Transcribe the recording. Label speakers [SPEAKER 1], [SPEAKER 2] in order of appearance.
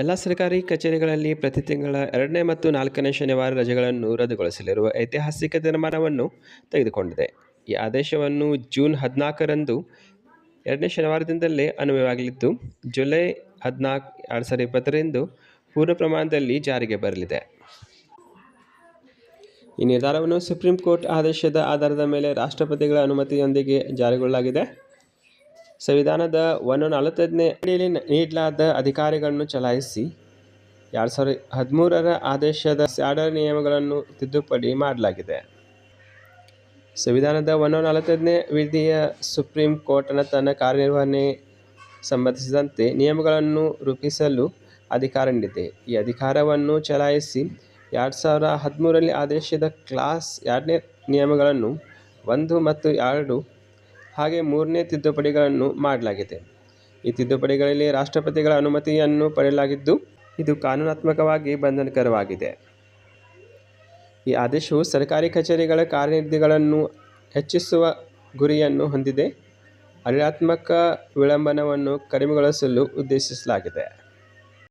[SPEAKER 1] ಎಲ್ಲ ಸರ್ಕಾರಿ ಕಚೇರಿಗಳಲ್ಲಿ ಪ್ರತಿ ತಿಂಗಳ ಎರಡನೇ ಮತ್ತು ನಾಲ್ಕನೇ ಶನಿವಾರ ರಜೆಗಳನ್ನು ರದ್ದುಗೊಳಿಸಲಿರುವ ಐತಿಹಾಸಿಕ ತೀರ್ಮಾನವನ್ನು ತೆಗೆದುಕೊಂಡಿದೆ. ಈ ಆದೇಶವನ್ನು ಜೂನ್ ಹದಿನಾಲ್ಕರಂದು ಎರಡನೇ ಶನಿವಾರದಿಂದಲೇ ಅನ್ವಯವಾಗಲಿದ್ದು ಜುಲೈ ಹದಿನಾಲ್ಕು, ಎರಡು ಸಾವಿರದ ಇಪ್ಪತ್ತರಂದು ಪೂರ್ಣ ಪ್ರಮಾಣದಲ್ಲಿ ಜಾರಿಗೆ ಬರಲಿದೆ. ಈ ನಿರ್ಧಾರವನ್ನು ಸುಪ್ರೀಂ ಕೋರ್ಟ್ ಆದೇಶದ ಆಧಾರದ ಮೇಲೆ ರಾಷ್ಟ್ರಪತಿಗಳ ಅನುಮತಿಯೊಂದಿಗೆ ಜಾರಿಗೊಳ್ಳಲಾಗಿದೆ. ಸಂವಿಧಾನದ ಒಂದು ನಲವತ್ತೈದನೇ ಅಡಿಯಲ್ಲಿ ನೀಡಲಾದ ಅಧಿಕಾರಗಳನ್ನು ಚಲಾಯಿಸಿ ಎರಡು ಸಾವಿರದ ಹದಿಮೂರರ ಆದೇಶದ ಸ್ಯಾಡರ್ ನಿಯಮಗಳನ್ನು ತಿದ್ದುಪಡಿ ಮಾಡಲಾಗಿದೆ. ಸಂವಿಧಾನದ ಒಂದು ನಲವತ್ತೈದನೇ ವಿಧಿಯ ಸುಪ್ರೀಂ ಕೋರ್ಟ್ನ ತನ್ನ ಕಾರ್ಯನಿರ್ವಹಣೆ ಸಂಬಂಧಿಸಿದಂತೆ ನಿಯಮಗಳನ್ನು ರೂಪಿಸಲು ಅಧಿಕಾರ ನೀಡಿದೆ. ಈ ಅಧಿಕಾರವನ್ನು ಚಲಾಯಿಸಿ ಎರಡು ಸಾವಿರ ಹದಿಮೂರರಲ್ಲಿ ಆದೇಶದ ಕ್ಲಾಸ್ ಎರಡನೇ ನಿಯಮಗಳನ್ನು ಒಂದು ಮತ್ತು ಎರಡು ಹಾಗೆ ಮೂರನೇ ತಿದ್ದುಪಡಿಗಳನ್ನು ಮಾಡಲಾಗಿದೆ. ಈ ತಿದ್ದುಪಡಿಗಳಲ್ಲಿ ರಾಷ್ಟ್ರಪತಿಗಳ ಅನುಮತಿಯನ್ನು ಪಡೆಯಲಾಗಿದ್ದು, ಇದು ಕಾನೂನಾತ್ಮಕವಾಗಿ ಬಂಧನಕರವಾಗಿದೆ. ಈ ಆದೇಶವು ಸರ್ಕಾರಿ ಕಚೇರಿಗಳ ಕಾರ್ಯನಿಧಿಗಳನ್ನು ಹೆಚ್ಚಿಸುವ ಗುರಿಯನ್ನು ಹೊಂದಿದೆ. ಆಡಳಿತಾತ್ಮಕ ವಿಳಂಬನವನ್ನು ಕಡಿಮೆಗೊಳಿಸಲು ಉದ್ದೇಶಿಸಲಾಗಿದೆ.